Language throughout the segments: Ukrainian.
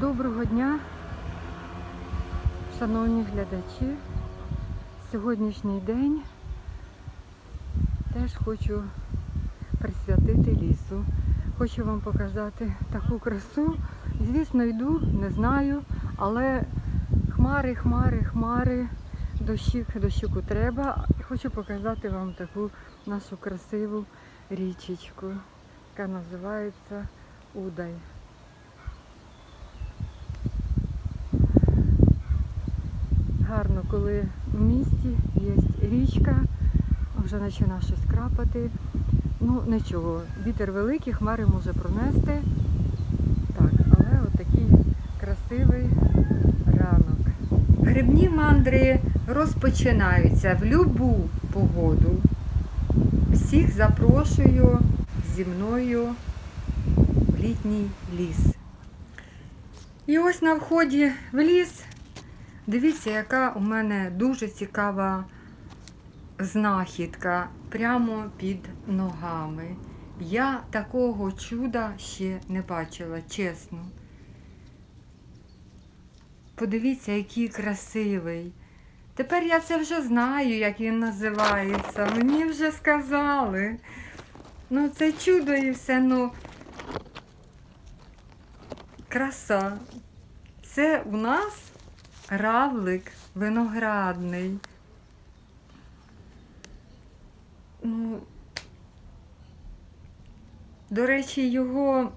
Доброго дня, шановні глядачі. Сьогоднішній день теж хочу присвятити лісу. Хочу вам показати таку красу. Звісно, йду, не знаю, але хмари, хмари, хмари, дощик, дощику треба. Хочу показати вам таку нашу красиву річечку, яка називається Удай. Гарно, коли в місті є річка, вже починає щось крапати. Ну нічого, вітер великий, хмари може пронести. Так, але отакий красивий ранок. Грибні мандри розпочинаються в любу погоду. Всіх запрошую зі мною в літній ліс. І ось на вході в ліс Дивіться, яка у мене дуже цікава знахідка прямо під ногами. Я такого чуда ще не бачила, чесно. Подивіться, який красивий. Тепер я це вже знаю, як він називається. Мені вже сказали. Ну, це чудо і все, ну. Краса. Це у нас равлик виноградний. Ну, до речі, його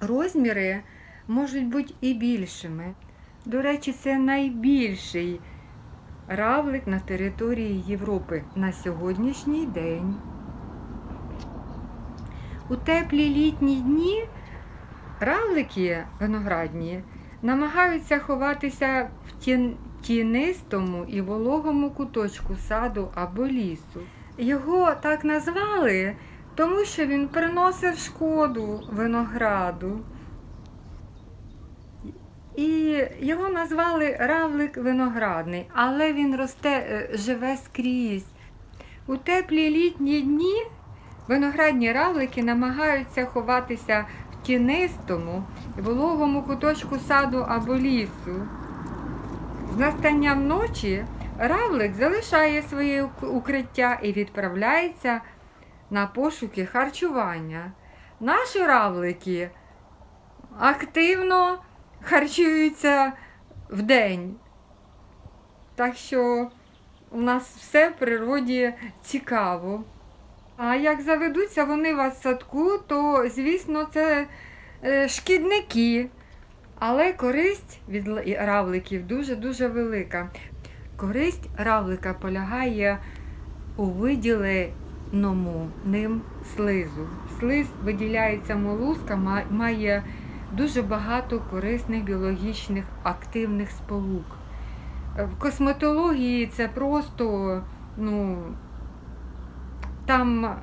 розміри можуть бути і більшими. До речі, це найбільший равлик на території Європи на сьогоднішній день. У теплі літні дні равлики виноградні намагаються ховатися в тін- тінистому і вологому куточку саду або лісу. Його так назвали, тому що він приносив шкоду винограду. І його назвали равлик виноградний, але він росте, е, живе скрізь. У теплі літні дні виноградні равлики намагаються ховатися тінистому вологому куточку саду або лісу. З настанням ночі равлик залишає своє укриття і відправляється на пошуки харчування. Наші равлики активно харчуються вдень. Так що у нас все в природі цікаво. А як заведуться вони вас в садку, то, звісно, це е, шкідники. Але користь від равликів дуже-дуже велика. Користь равлика полягає у виділеному ним слизу. Слиз виділяється молуска, ма- має дуже багато корисних біологічних активних сполук. Е, В косметології це просто, ну, там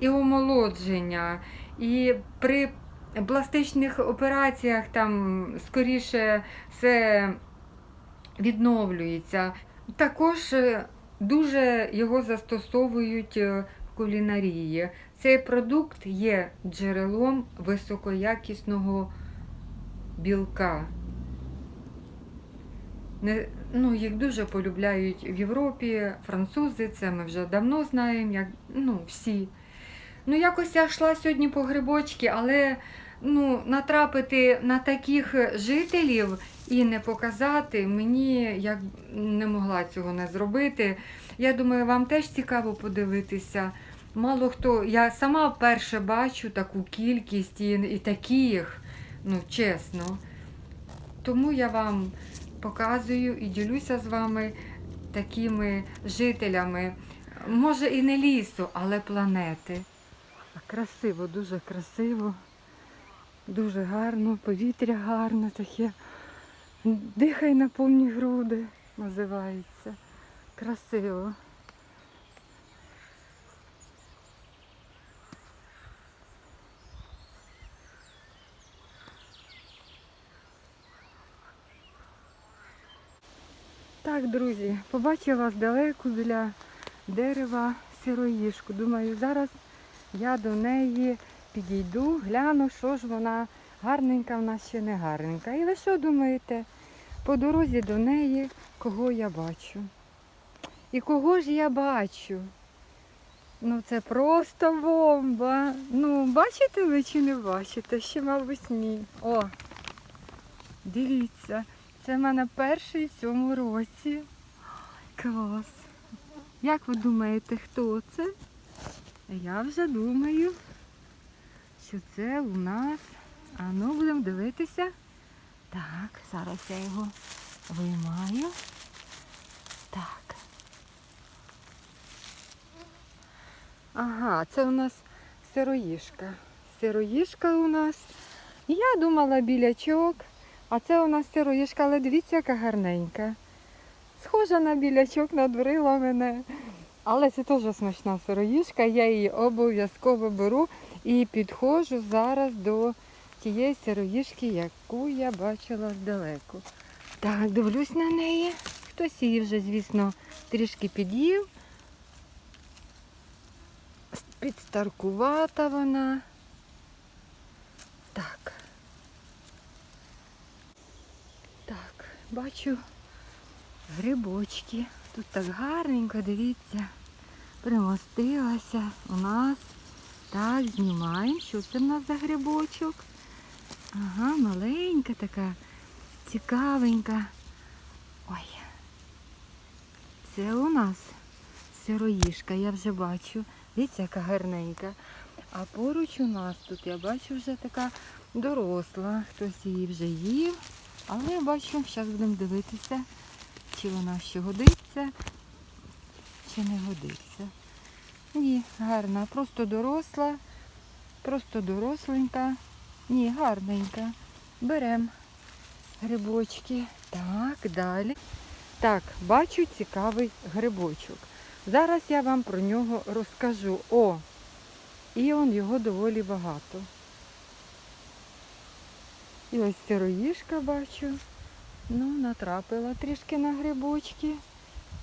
і омолодження, і при пластичних операціях там скоріше все відновлюється. Також е, дуже його застосовують е, в кулінарії. Цей продукт є джерелом високоякісного білка. Не, ну, їх дуже полюбляють в Європі, французи, це ми вже давно знаємо, як, ну, всі. Ну, якось я йшла сьогодні по грибочки, але ну, натрапити на таких жителів і не показати, мені як не могла цього не зробити. Я думаю, вам теж цікаво подивитися. Мало хто, я сама вперше бачу таку кількість і, і таких, ну чесно. Тому я вам показую і ділюся з вами такими жителями. Може і не лісу, але планети. Красиво, дуже красиво, дуже гарно, повітря гарне таке. Дихай на повні груди, називається. Красиво. Так, друзі, побачила здалеку біля дерева сироїшку. Думаю, зараз я до неї підійду, гляну, що ж вона Гарненька в нас ще не гарненька. І ви що думаєте? По дорозі до неї кого я бачу? І кого ж я бачу? Ну це просто бомба. Ну, бачите ви чи не бачите? Ще, мабуть, ні. О, дивіться, це в мене перший в цьому році. Клас. Як ви думаєте, хто це? Я вже думаю, що це у нас. А ну будемо дивитися. Так, зараз я його виймаю. Так. Ага, це у нас сироїшка. Сироїшка у нас. Я думала білячок, а це у нас сироїшка, але дивіться, яка гарненька. Схожа на білячок, надурила мене. Але це теж смачна сироїшка, я її обов'язково беру і підходжу зараз до тієї сироїшки, яку я бачила здалеку. Так, дивлюсь на неї. Хтось її вже, звісно, трішки під'їв. Підстаркувата вона. Так. Так, бачу грибочки. Тут так гарненько, дивіться, примостилася у нас. Так, знімаємо. Що це в нас за грибочок? Ага, маленька така, цікавенька. Ой. Це у нас сироїшка, я вже бачу. Дивіться, яка гарненька. А поруч у нас тут я бачу вже така доросла. Хтось її вже їв. Але бачу, зараз будемо дивитися, чи вона ще годиться, чи не годиться. Ні, гарна, просто доросла, просто доросленька. Ні, гарненька. Беремо грибочки. Так, далі. Так, бачу цікавий грибочок. Зараз я вам про нього розкажу. О, і он його доволі багато. І ось сироїшка бачу. Ну, натрапила трішки на грибочки.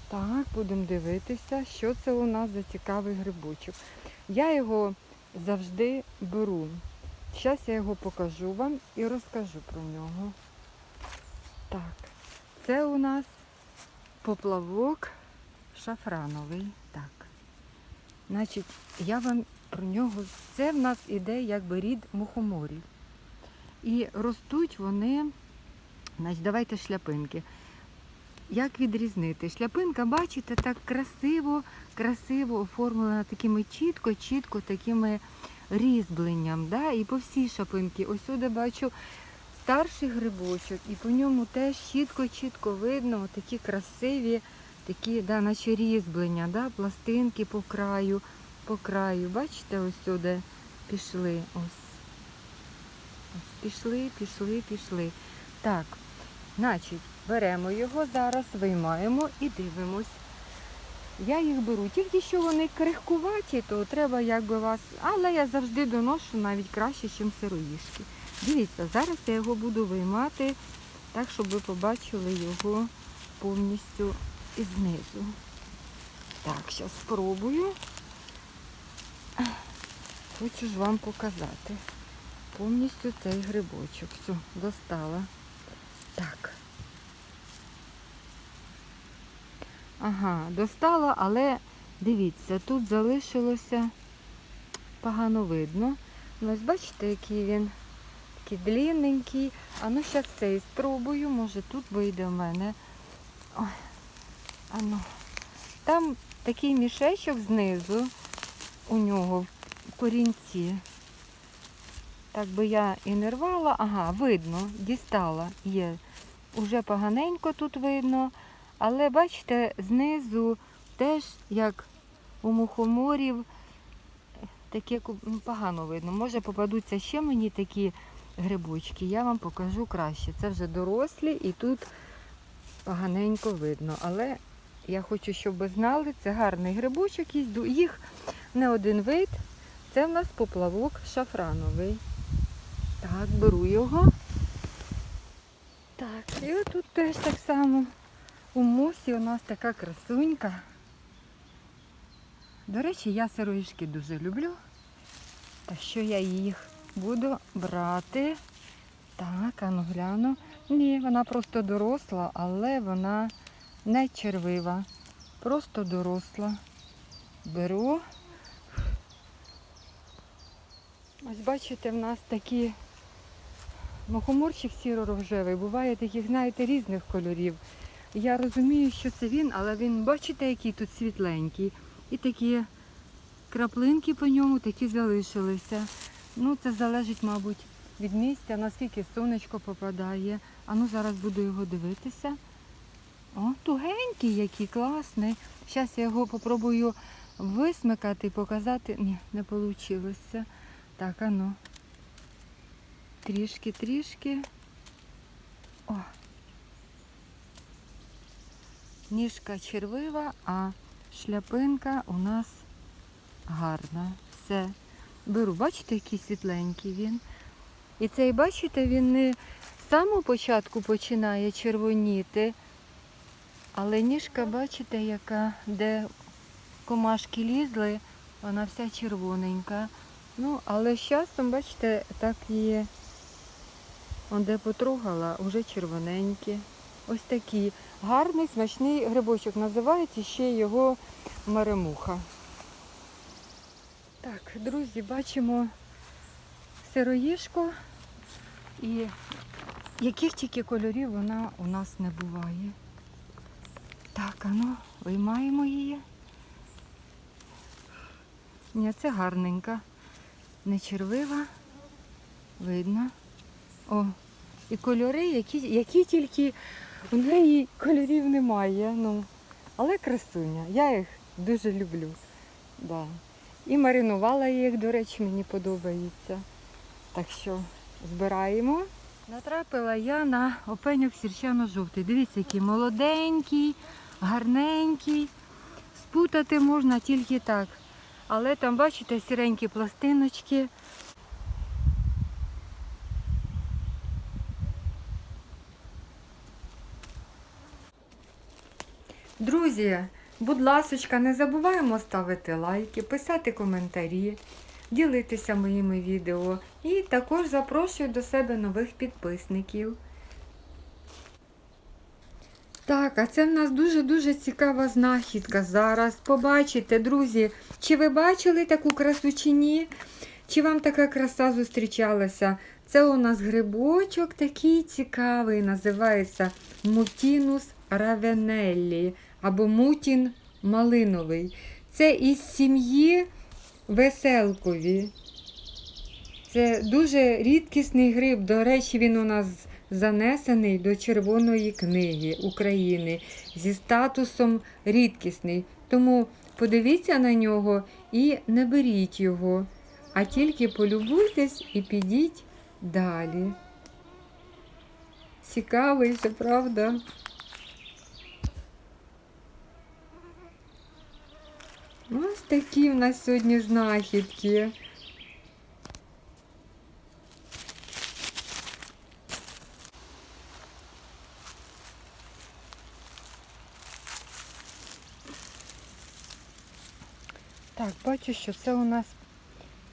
Так, будемо дивитися, що це у нас за цікавий грибочок. Я його завжди беру. Зараз я його покажу вам і розкажу про нього. Так, це у нас поплавок шафрановий. Так. Значить, я вам про нього. Це в нас іде якби рід мухоморів. І ростуть вони, значить, давайте шляпинки. Як відрізнити? Шляпинка, бачите, так красиво, красиво оформлена такими чітко, чітко такими різьбленням. Да? І по всій шапинці. Ось сюди бачу старший грибочок, і по ньому теж чітко-чітко видно такі красиві, такі, да, наче різьблення, да? пластинки по краю, по краю. Бачите, ось сюди пішли. Ось. Пішли, пішли, пішли. Так, значить, беремо його зараз, виймаємо і дивимось. Я їх беру, тільки що вони крихкуваті, то треба якби вас. Але я завжди доношу навіть краще, ніж сироїшки. Дивіться, зараз я його буду виймати так, щоб ви побачили його повністю і знизу. Так, зараз спробую. Хочу ж вам показати. Повністю цей грибочок. Все, достала. Так. Ага, достала, але дивіться, тут залишилося погано видно. Ну, ось бачите, який він такий длинненький. А ну зараз цей спробую, може тут вийде в мене. Ой, а ну. Там такий мішечок знизу у нього в корінці. Так би я і не рвала, ага, видно, дістала, є. Уже поганенько тут видно. Але бачите, знизу теж, як у мухоморів, таке ну, погано видно. Може попадуться ще мені такі грибочки, я вам покажу краще. Це вже дорослі і тут поганенько видно. Але я хочу, щоб ви знали, це гарний грибочок, їх не один вид. Це в нас поплавок шафрановий. Так, беру його. Так, і отут теж так само. У мосі у нас така красунька. До речі, я сироїшки дуже люблю. Та що я їх буду брати Так, а ну гляну. Ні, вона просто доросла, але вона не червива. Просто доросла. Беру. Ось бачите, в нас такі мухоморчик сіро-рожевий. Буває таких, знаєте, різних кольорів. Я розумію, що це він, але він, бачите, який тут світленький. І такі краплинки по ньому такі залишилися. Ну, це залежить, мабуть, від місця, наскільки сонечко попадає. А ну зараз буду його дивитися. О, тугенький, який класний. Зараз я його попробую висмикати і показати. Ні, не вийшло. Так, а ну. Трішки, трішки. О. Ніжка червива, а шляпинка у нас гарна. Все. Беру, бачите, який світленький він. І цей, бачите, він не з самого початку починає червоніти, але ніжка, бачите, яка, де комашки лізли, вона вся червоненька. Ну, але з часом, бачите, так є. Де потрогала, вже червоненькі. Ось такі. Гарний, смачний грибочок. Називається ще його маремуха. Так, друзі, бачимо сироїшку і яких тільки кольорів вона у нас не буває. Так, а ну, виймаємо її. Ні, це гарненька. Не червива. Видно. О, і кольори, які, які тільки у неї кольорів немає. Ну, але красуня. Я їх дуже люблю. Да. І маринувала їх, до речі, мені подобається. Так що збираємо. Натрапила я на опеньок сірчано-жовтий. Дивіться, який молоденький, гарненький. Спутати можна тільки так. Але там, бачите, сіренькі пластиночки. Друзі, будь ласочка, не забуваємо ставити лайки, писати коментарі, ділитися моїми відео і також запрошую до себе нових підписників. Так, а це в нас дуже-дуже цікава знахідка зараз. Побачите, друзі, чи ви бачили таку красу чи ні? Чи вам така краса зустрічалася? Це у нас грибочок такий цікавий, називається Мутінус равенеллі або мутін малиновий. Це із сім'ї веселкові. Це дуже рідкісний гриб. До речі, він у нас занесений до Червоної книги України зі статусом рідкісний. Тому подивіться на нього і не беріть його, а тільки полюбуйтесь і підіть далі. Цікавий, це правда. Ось такі в нас сьогодні знахідки. Так, бачу, що це у нас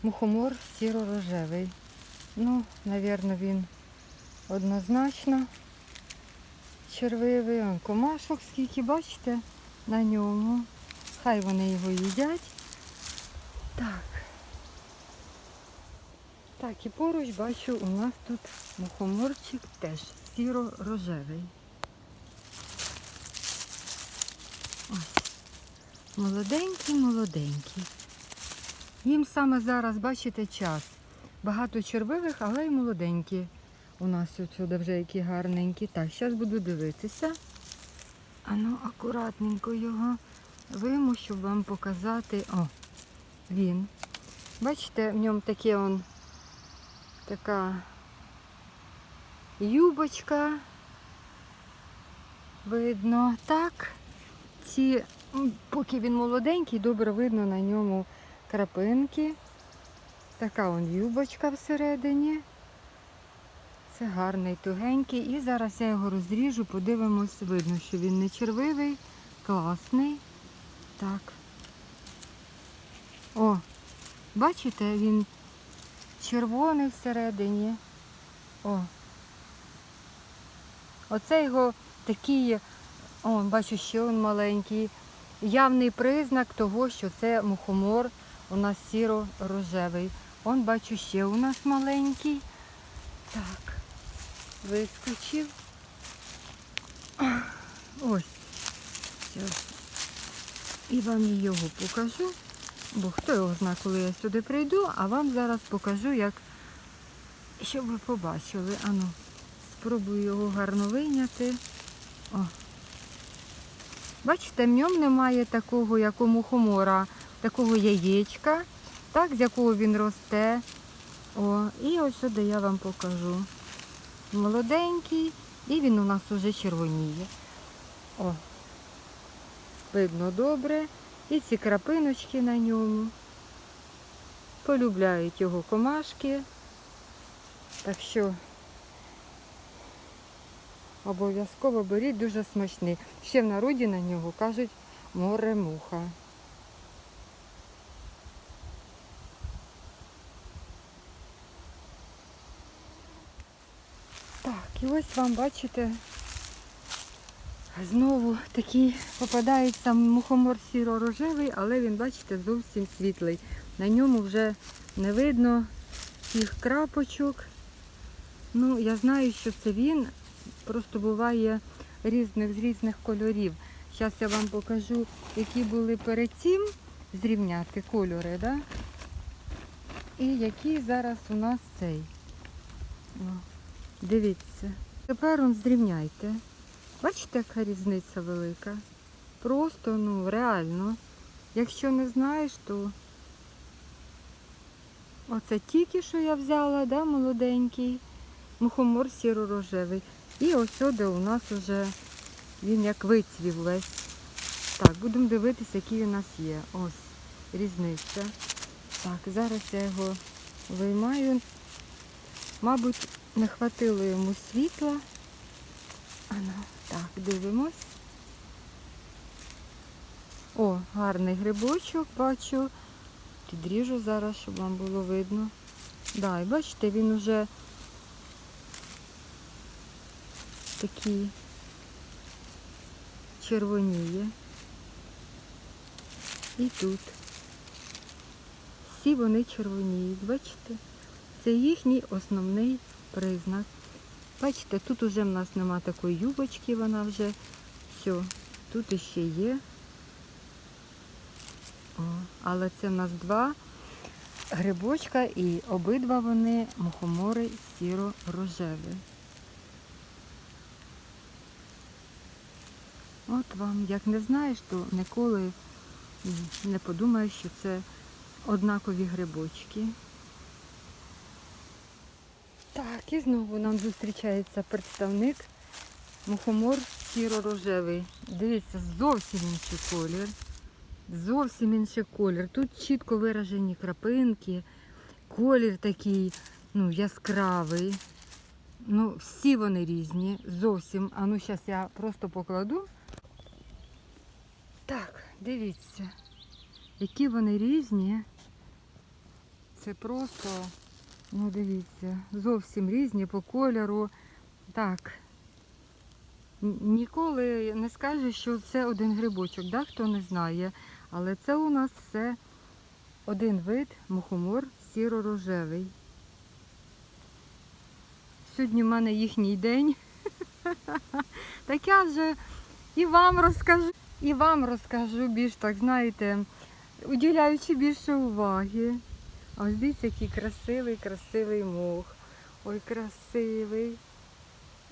мухомор сіро-рожевий. Ну, напевно, він однозначно червивий. Комашок скільки, бачите, на ньому. Хай вони його їдять. Так. Так, і поруч бачу, у нас тут мухоморчик теж сіро-рожевий. Ось. Молоденький, молоденький. Їм саме зараз, бачите, час. Багато червивих, але й молоденькі. У нас отсюди вже які гарненькі. Так, зараз буду дивитися. А ну, акуратненько його виму, щоб вам показати. О, він. Бачите, в ньому таке он така юбочка. Видно. Так. Ці, поки він молоденький, добре видно на ньому крапинки. Така он юбочка всередині. Це гарний тугенький. І зараз я його розріжу, подивимось, видно, що він не червивий, класний. Так. О, бачите, він червоний всередині. О, Оце його такий, о, бачу, ще він маленький, явний признак того, що це мухомор у нас сіро-рожевий. Он бачу ще у нас маленький. Так, вискочив. Ось. Зараз. І вам його покажу. Бо хто його знає, коли я сюди прийду, а вам зараз покажу, як щоб ви побачили. Ану, спробую його гарно вийняти. О. Бачите, в ньому немає такого, як у мухомора, такого яєчка, так, з якого він росте. О, і ось сюди я вам покажу. Молоденький, і він у нас уже червоніє. О, видно добре. І ці крапиночки на ньому. Полюбляють його комашки. Так що обов'язково беріть дуже смачний. Ще в народі на нього кажуть море-муха. Так, і ось вам бачите, знову такий попадається мухомор сіро-рожевий, але він, бачите, зовсім світлий. На ньому вже не видно цих крапочок. Ну, я знаю, що це він. Просто буває різних з різних кольорів. Зараз я вам покажу, які були перед цим зрівняти кольори, да? і які зараз у нас цей. О, дивіться. Тепер он зрівняйте. Бачите, яка різниця велика? Просто, ну, реально. Якщо не знаєш, то оце тільки що я взяла, да, молоденький, мухомор сіро-рожевий. І ось сюди у нас вже він як вицвів весь. Так, будемо дивитися, який у нас є. Ось, різниця. Так, зараз я його виймаю. Мабуть, не хватило йому світла. Ано, так, дивимось. О, гарний грибочок бачу. Підріжу зараз, щоб вам було видно. Да, і бачите, він уже такий червоніє. І тут. Всі вони червоніють, бачите? Це їхній основний признак. Бачите, тут уже в нас нема такої юбочки, вона вже все, тут іще є. О, але це в нас два грибочка і обидва вони мухомори сіро-рожеві. От вам, як не знаєш, то ніколи не подумаєш, що це однакові грибочки. Так, і знову нам зустрічається представник мухомор сіро-рожевий. Дивіться, зовсім інший колір. Зовсім інший колір. Тут чітко виражені крапинки, колір такий ну, яскравий. Ну, всі вони різні, зовсім. А ну зараз я просто покладу. Так, дивіться, які вони різні. Це просто, ну дивіться, зовсім різні по кольору. Так. Ніколи не скажеш, що це один грибочок, да? хто не знає. Але це у нас все один вид мухомор сіро-рожевий. Сьогодні в мене їхній день. Так я вже і вам розкажу, і вам розкажу більш так, знаєте, уділяючи більше уваги. А ось дивіться, який красивий, красивий мох. Ой, красивий.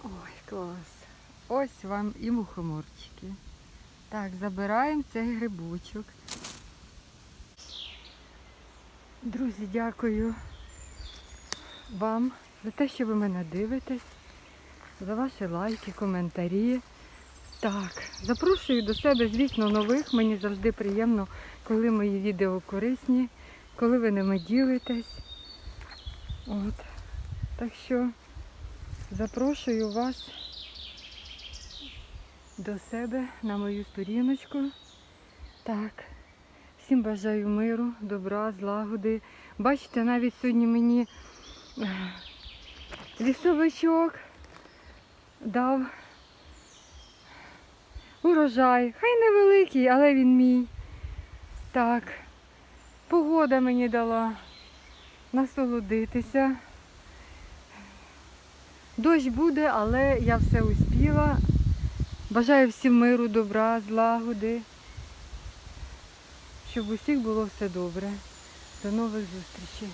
Ой, клас. Ось вам і мухоморчики. Так, забираємо цей грибочок. Друзі, дякую вам за те, що ви мене дивитесь, за ваші лайки, коментарі. Так, запрошую до себе, звісно, нових. Мені завжди приємно, коли мої відео корисні, коли ви ними ділитесь. От. Так що запрошую вас до себе на мою сторіночку. Так. Всім бажаю миру, добра, злагоди. Бачите, навіть сьогодні мені е, лісовичок дав урожай. Хай невеликий, але він мій. Так. Погода мені дала насолодитися. Дощ буде, але я все успіла. Бажаю всім миру, добра, злагоди. Щоб усіх було все добре. До нових зустрічей.